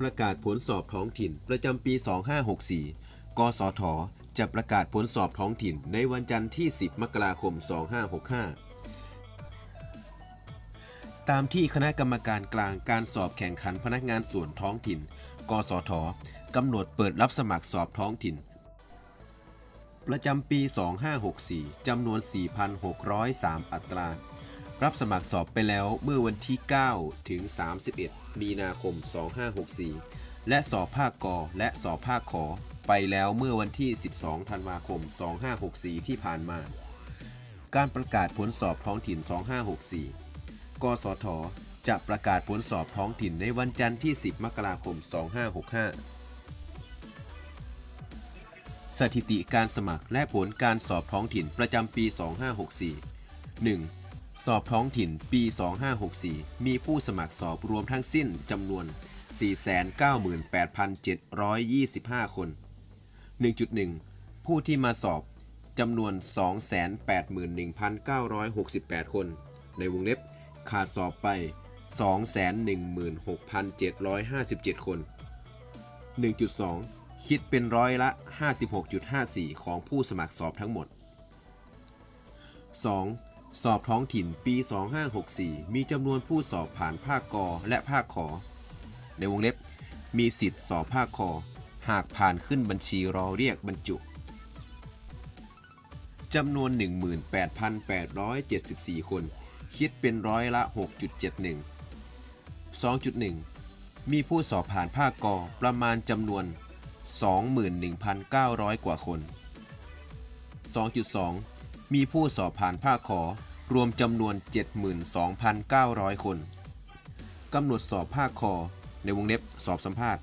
ประกาศผลสอบท้องถิ่น ประจำปี 2564 กสท จะประกาศผลสอบท้องถิ่นในวันจันทร์ที่ 10 มกราคม 2565 ตามที่คณะกรรมการกลางการสอบแข่งขันพนักงานส่วนท้องถิ่น กสทกำหนดเปิดรับสมัครสอบท้องถิ่น ประจำปี 2564 จำนวน 4,603 อัตรา รับสมัครสอบไปแล้วเมื่อวันที่ 9 ถึง 31 มีนาคม 2564 และสอบภาคกอและสอบภาคขอไปแล้วเมื่อวันที่ 12 ธันวาคม 2564 ที่ผ่านมา การประกาศผลสอบท้องถิ่น 2564 กสท จะประกาศผลสอบท้องถิ่นในวันจันทร์ที่ 10 มกราคม 2565 สถิติการสมัครและผลการสอบท้องถิ่นประจำปี 2564 1. สอบท้องถิ่นปี 2564 มีผู้สมัครสอบรวมทั้งสิ้นจำนวน 498,725 คน 1.1 ผู้ที่มาสอบจำนวน 281,968 คน ในวงเล็บขาดสอบไป 216,757 คน 1.2 คิดเป็นร้อยละ 56.54 ของผู้สมัครสอบทั้งหมด 2. สอบท้องถิ่นปี 2564 มีจำนวนผู้สอบผ่านภาคกอและภาคขอ ในวงเล็บ มีสิทธิ์สอบภาคคอหากผ่านขึ้นบัญชีรอเรียกบรรจุจำนวน 18,874 คน คิดเป็นร้อยละ 6.71 2.1 มีผู้สอบผ่านภาคกอประมาณจำนวน 21,900 กว่าคน 2.2 มีผู้สอบผ่านภาคขอ รวมจำนวน 72,900 คนกำหนดสอบภาคคอ ในวงเล็บสอบสัมภาษณ์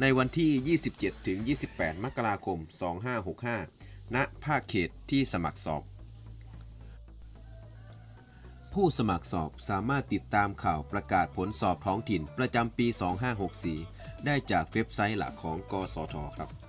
ในวันที่ 27 ถึง 28 มกราคม 2565 ณ ภาคเขตที่สมัครสอบ ผู้สมัครสอบสามารถติดตามข่าวประกาศผลสอบท้องถิ่นประจำปี 2564 ได้จากเว็บไซต์หลักของ กสทครับ